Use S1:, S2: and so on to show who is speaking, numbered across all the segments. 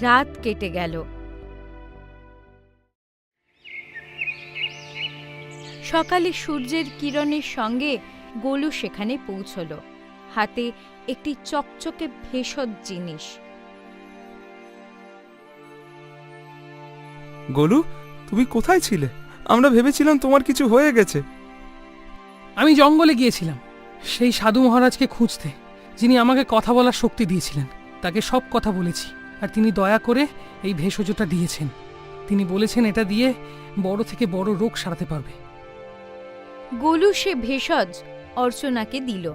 S1: রাত কেটে গেল। সকালে সূর্যের কিরণের সঙ্গে গোলু সেখানে পৌঁছল। হাতে একটি চকচকে ভেষজ জিনিস।
S2: গোলু তুমি কোথায় ছিলে? আমরা ভেবেছিলাম তোমার কিছু হয়ে গেছে।
S3: আমি জঙ্গলে গিয়েছিলাম সেই সাধু মহারাজকে খুঁজতে যিনি আমাকে কথা বলার শক্তি দিয়েছিলেন তাকে সব কথা বলেছি। আর তিনি দয়া করে এই ভেষজটা দিয়েছেন। তিনি বলেছেন এটা দিয়ে বড় থেকে বড় রোগ সারাতে পারবে।
S1: গোলু সে ভেষজ অর্চনাকে দিল।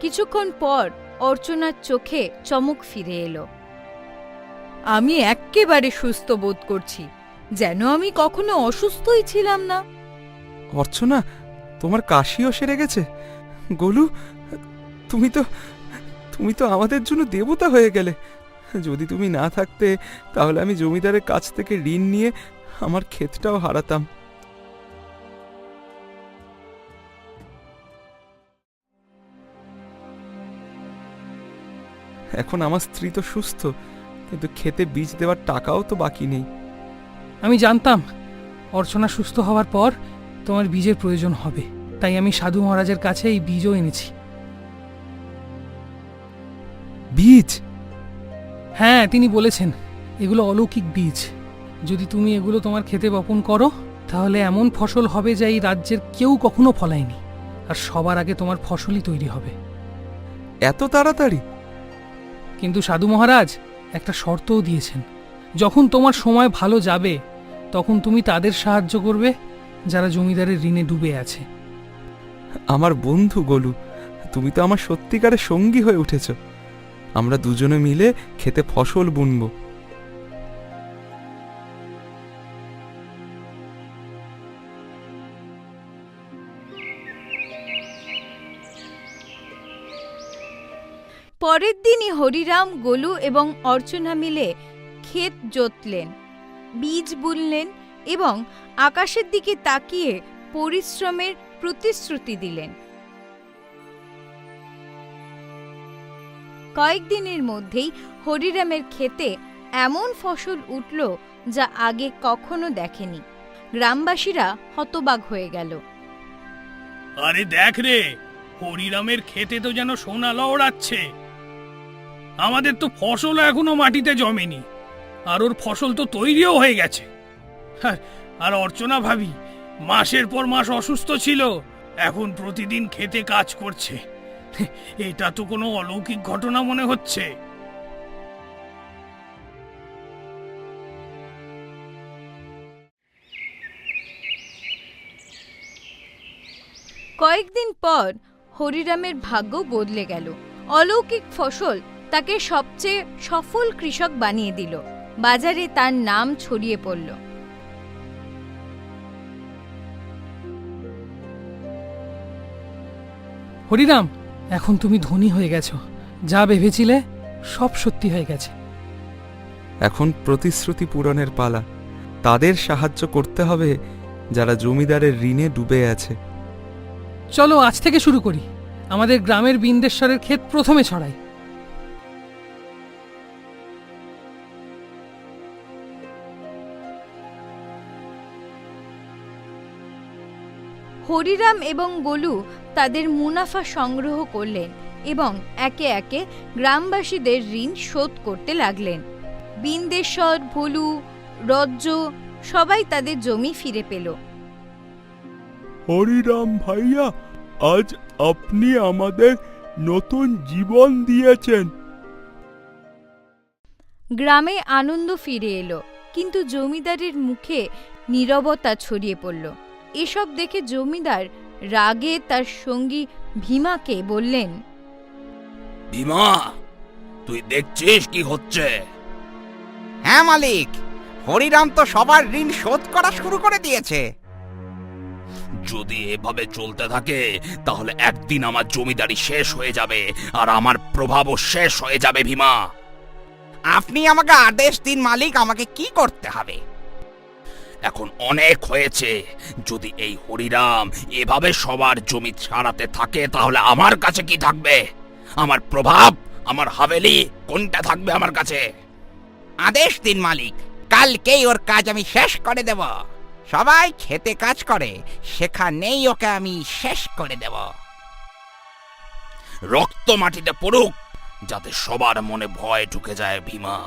S1: কিছুক্ষণ পর অর্চনার চোখে চমক ফিরে এলো। আমি এক্কেবারে সুস্থ বোধ করছি যেন আমি কখনো অসুস্থই ছিলাম না।
S2: অর্চনা তোমার কাশিও সেরে গেছে। গোলু তুমি তো তুমি তো আমাদের জন্য দেবতা হয়ে গেলে। যদি তুমি না থাকতে, তাহলে আমি জমিদারের কাছ থেকে ঋণ নিয়ে আমার ক্ষেতটাও হারাতাম। এখন আমার স্ত্রী তো সুস্থ, কিন্তু খেতে বীজ দেওয়ার টাকাও তো বাকি নেই।
S3: আমি জানতাম, অর্চনা সুস্থ হওয়ার পর তোমার বীজের প্রয়োজন হবে। তাই আমি সাধু মহারাজের কাছে এই বীজও এনেছি।
S2: বীজ?
S3: হ্যাঁ তিনি বলেছেন এগুলো অলৌকিক বীজ। যদি তুমি এগুলো তোমার খেতে বপন করো তাহলে এমন ফসল হবে যা এই রাজ্যের কেউ কখনো ফলায়নি আর সবার আগে তোমার ফসলই তৈরি হবে।
S2: এত তাড়াতাড়ি?
S3: কিন্তু সাধু মহারাজ একটা শর্তও দিয়েছেন। যখন তোমার সময় ভালো যাবে তখন তুমি তাদের সাহায্য করবে যারা জমিদারের ঋণে ডুবে আছে।
S2: আমার বন্ধু গোলু তুমি তো আমার সত্যিকারের সঙ্গী হয়ে উঠেছ। আমরা দুজনে মিলে খেতে ফসল বুনবো।
S1: পরের দিনই হরিরাম, গোলু এবং অর্চনা মিলে ক্ষেত জোতলেন, বীজ বুনলেন এবং আকাশের দিকে তাকিয়ে পরিশ্রমের প্রতিশ্রুতি দিলেন। কয়েকদিনের মধ্যেই হরিরামের ক্ষেতে এমন ফসল উঠল যা আগে কখনো দেখেনি। গ্রামবাসীরা হতবাক হয়ে গেল।
S4: আরে দেখ রে, হরিরামের খেতে তো যেন সোনা লড়াচ্ছে আমাদের তো ফসল এখনও মাটিতে জমেনি, আর ওর ফসল তো তৈরিও হয়ে গেছে। আর অর্চনা ভাবি, মাসের পর মাস অসুস্থ ছিল, এখন প্রতিদিন খেতে কাজ করছে। এটা তো কোনো অলৌকিক ঘটনা মনে হচ্ছে।
S1: কয়েকদিন পর হরিরামের ভাগ্য বদলে গেল। অলৌকিক ফসল তাকে সবচেয়ে সফল কৃষক বানিয়ে দিল। বাজারে তার নাম ছড়িয়ে পড়ল।
S3: হরিরাম এখন তুমি ধনী হয়ে গেছো। যা ভেবেছিলে সব সত্যি হয়ে গেছে।
S2: এখন প্রতিশ্রুতি পূরণের পালা। তাদের সাহায্য করতে হবে যারা জমিদারের ঋণে ডুবে আছে।
S3: চলো আজ থেকে শুরু করি। আমাদের গ্রামের বিন্দেশ্বরের ক্ষেত প্রথমে ছড়াই।
S1: হরিরাম এবং গোলু তাদের মুনাফা সংগ্রহ করলেন এবং একে একে গ্রামবাসীদের ঋণ শোধ করতে লাগলেন। বিন্দেশ্বর ভোলু রজ্জ সবাই তাদের জমি ফিরে পেল।
S5: হরিরাম ভাইয়া আজ আপনি আমাদের নতুন জীবন দিয়েছেন।
S1: গ্রামে আনন্দ ফিরে এলো কিন্তু জমিদারের মুখে নীরবতা ছড়িয়ে পড়ল। এসব দেখে জমিদার রাগে তার সঙ্গী ভীমাকে বললেন
S4: ভীমা তুই দেখছিস কি হচ্ছে?
S6: হ্যাঁ মালিক। হরিরাম তো সবার ঋণ শোধ করা শুরু করে দিয়েছে।
S4: যদি এভাবে চলতে থাকে তাহলে একদিন আমার জমিদারি শেষ হয়ে যাবে আর আমার প্রভাবও শেষ হয়ে যাবে ভীমা।
S6: আপনি আমাকে আদেশ দিন মালিক। আমাকে কি করতে হবে?
S4: এখন অনেক হয়েছে। যদি এই হরিরাম এভাবে সবার জমি ছাড়াতে থাকে, তাহলে আমার কাছে কি থাকবে?
S6: আমার প্রভাব, আমার হাভেলি কোনটা থাকবে আমার কাছে? আদেশ দিন, মালিক। কালকেই ওর কাজ আমি শেষ করে দেব। সবাই খেতে কাজ করে। সেখানেই ওকে আমি শেষ করে দেব। রক্ত মাটিতে পড়ুক, যাতে সবার মনে ভয় ঢুকে যায় ভীমা।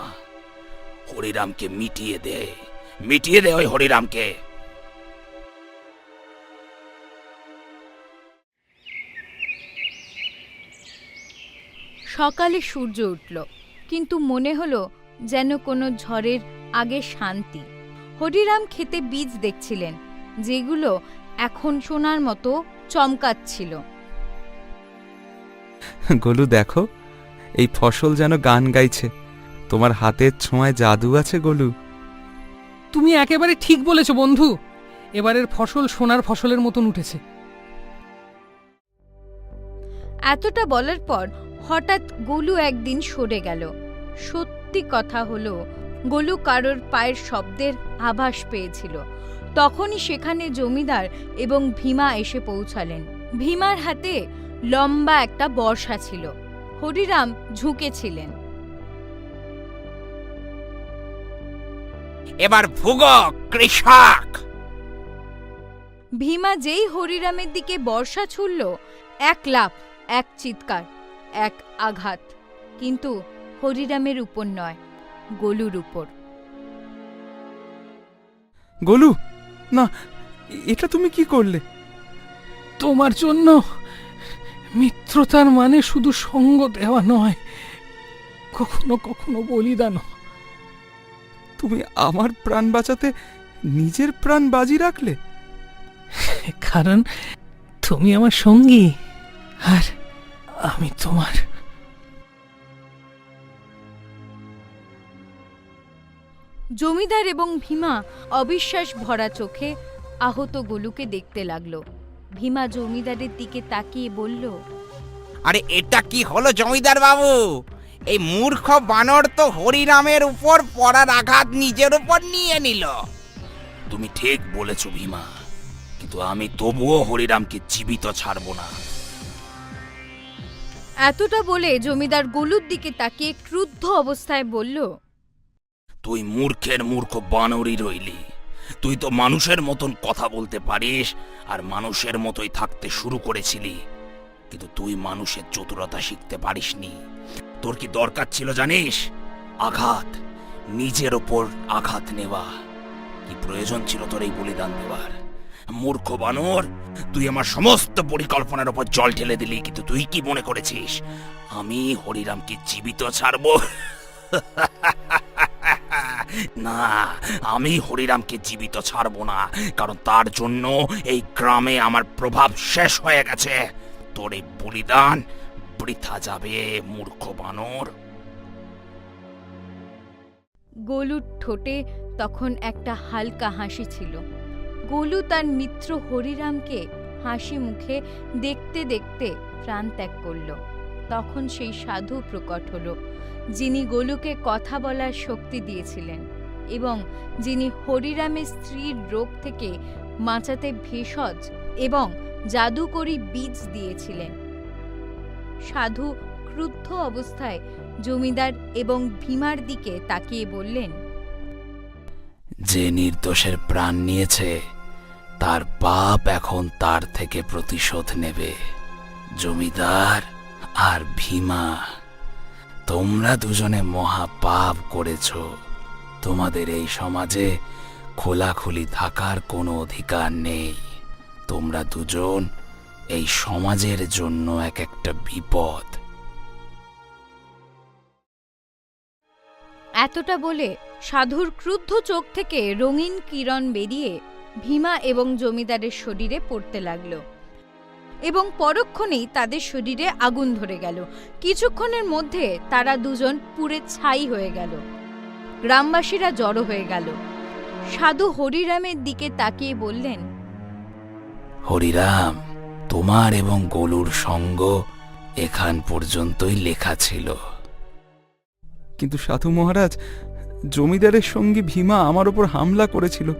S6: হরিরামকে মিটিয়ে দে। মিটিয়ে দে ওই হরিরামকে।
S1: সকালে সূর্য উঠল কিন্তু মনে হলো যেন কোনো ঝড়ের আগে শান্তি। হরিরাম খেতে বীজ দেখছিলেন যেগুলো এখন সোনার মতো চমকাচ্ছিল।
S2: গোলু দেখো এই ফসল যেন গান গাইছে। তোমার হাতের ছোঁয়ায় জাদু আছে গোলু।
S3: তুমি একেবারে ঠিক বলেছ, বন্ধু। এবারের ফসল সোনার ফসলের মতন উঠেছে।
S1: এতটা বলার পর হঠাৎ গোলু একদিন সরে গেল। সত্যি কথা হলো, গোলু কারোর পায়ের শব্দের আভাস পেয়েছিল। তখনই সেখানে জমিদার এবং ভীমা এসে পৌঁছালেন। ভীমার হাতে লম্বা একটা বর্ষা ছিল। হরিরাম ঝুঁকেছিলেন।
S6: এবার ভুগ কৃষক!
S1: ভীমা যেই হরিরামের দিকে বর্ষা ছুড়ল এক লাফ এক চিৎকার এক আঘাত। কিন্তু হরিরামের উপর নয় গোলুর উপর।
S2: গোলু না এটা তুমি কি করলে?
S3: তোমার জন্য মিত্রতার মানে শুধু সঙ্গ দেওয়া নয় কখনো কখনো বলিদানও।
S2: তুমি আমার প্রাণ বাঁচাতে নিজের প্রাণ বাজি রাখলে?
S3: কারণ তুমি আমার সঙ্গী আর আমি তোমার।
S1: জমিদার এবং ভীমা অবিশ্বাস ভরা চোখে আহত গোলুকে দেখতে লাগল। ভীমা জমিদারের দিকে তাকিয়ে বলল
S6: আরে এটা কি হলো জমিদার বাবু এই মূর্খ বানর তো হরিরামের উপর পড়ার আঘাত নিজের উপর নিয়ে নিল। তুমি ঠিক বলেছ ভীমা কিন্তু আমি তবুও হরিরামকে জীবিত ছাড়বো না।
S1: এতটা বলে জমিদার গোলুর দিকে তাকিয়ে ক্রুদ্ধ অবস্থায় বলল
S6: তুই মূর্খের মূর্খ বানরই রইলি। তুই তো মানুষের মতন কথা বলতে পারিস আর মানুষের মতোই থাকতে শুরু করেছিলি। কিন্তু তুই মানুষের চতুরতা শিখতে পারিসনি। তোর কি দরকার ছিল জানিস? আঘাত। নিজের ওপর আঘাত নেওয়া। কি প্রয়োজন ছিল তোর এই বলিদান দেওয়ার? মূর্খ বানর, তুই আমার সমস্ত পরিকল্পনার ওপর জল ঢেলে দিলি, কিন্তু তুই কি মনে করেছিস? আমি হরিরামকে জীবিত ছাড়বো? না, আমি হরিরামকে জীবিত ছাড়বো না, কারণ তার জন্য এই গ্রামে আমার প্রভাব শেষ হয়ে গেছে। তোর এই বলিদান বৃথা যাবে, মূর্খ বানর।
S1: গোলুর ঠোঁটে তখন একটা হালকা হাসি ছিল। গোলু তার মিত্র হরিরামকে হাসি মুখে দেখতে দেখতে প্রাণ ত্যাগ করল। তখন সেই সাধু প্রকট হল, যিনি গোলুকে কথা বলার শক্তি দিয়েছিলেন এবং যিনি হরিরামের স্ত্রীর রোগ থেকে বাঁচাতে ভেষজ এবং জাদুকরী বীজ দিয়েছিলেন। সাধু ক্রুদ্ধ অবস্থায় জমিদার এবং ভীমার দিকে তাকিয়ে বললেন,
S6: যে নির্দোষের প্রাণ নিয়েছে, তার পাপ এখন তার থেকে প্রতিশোধ নেবে। জমিদার আর ভীমা, তোমরা দুজনে মহা পাপ করেছ। তোমাদের এই সমাজে খোলাখুলি থাকার কোনো অধিকার নেই। তোমরা দুজন এই সমাজের জন্য এক একটা বিপদ।
S1: এতটা বলে সাধুর ক্রুদ্ধ চোখ থেকে রঙিন কিরণ বেরিয়ে ভীমা এবং জমিদারের শরীরে পড়তে লাগল এবং পরক্ষণেই তাদের শরীরে আগুন ধরে গেল। কিছুক্ষণের মধ্যে তারা দুজন পুড়ে ছাই হয়ে গেল। গ্রামবাসীরা জড়ো হয়ে গেল। সাধু হরিরামের দিকে তাকিয়ে বললেন
S6: হরিরাম তোমার এবং গোলুর সঙ্গ এখান পর্যন্তই লেখা ছিল।
S2: কিন্তু সাধু মহারাজ জমিদারের সঙ্গী ভীমা আমার ওপর হামলা করেছিল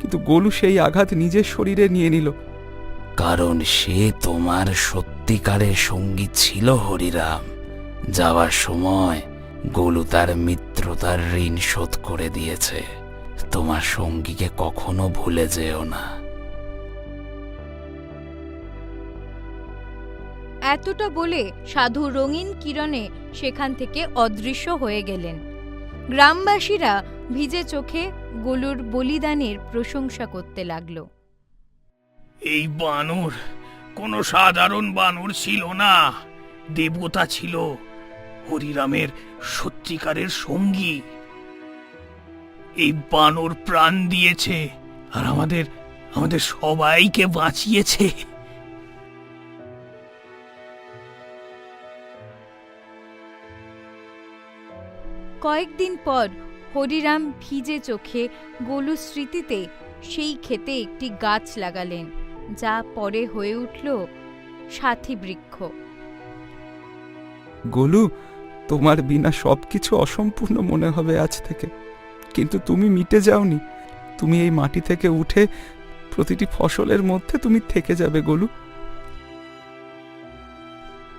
S2: কিন্তু গোলু সেই আঘাত নিজের শরীরে নিয়ে নিল।
S6: কারণ সে তোমার সত্যিকারের সঙ্গী ছিল হরিরাম। যাওয়ার সময় গোলু তার মিত্রতার ঋণ শোধ করে দিয়েছে। তোমার সঙ্গীকে কখনো ভুলে যেও না।
S1: এতটা বলে সাধু রঙিন কিরণে সেখান থেকে অদৃশ্য হয়ে গেলেন। গ্রামবাসীরা ভিজে চোখে গোলুর বলিদানের প্রশংসা করতে লাগল।
S3: এই বানর, কোনো সাধারণ বানর ছিল না। দেবতা ছিল, হরিরামের সত্যিকারের সঙ্গী। এই বানর প্রাণ দিয়েছে আর আমাদের আমাদের সবাইকে বাঁচিয়েছে।
S1: কয়েকদিন পর হরিরাম ভিজে চোখে গোলু স্মৃতিতে সেই ক্ষেতে একটি গাছ লাগালেন যা পরে হয়ে উঠল সাথী বৃক্ষ
S2: গোলু তোমার বিনা সব কিছু অসম্পূর্ণ মনে হবে আজ থেকে। কিন্তু তুমি মিটে যাওনি। তুমি এই মাটি থেকে উঠে প্রতিটি ফসলের মধ্যে তুমি থেকে যাবে গোলু।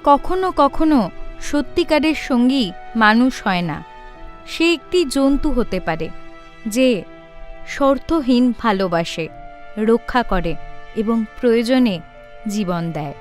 S1: কখনো কখনো সত্যিকারের সঙ্গী মানুষ হয় না। সে একটি জন্তু হতে পারে যে শর্তহীন ভালোবাসে রক্ষা করে এবং প্রয়োজনে জীবন দেয়।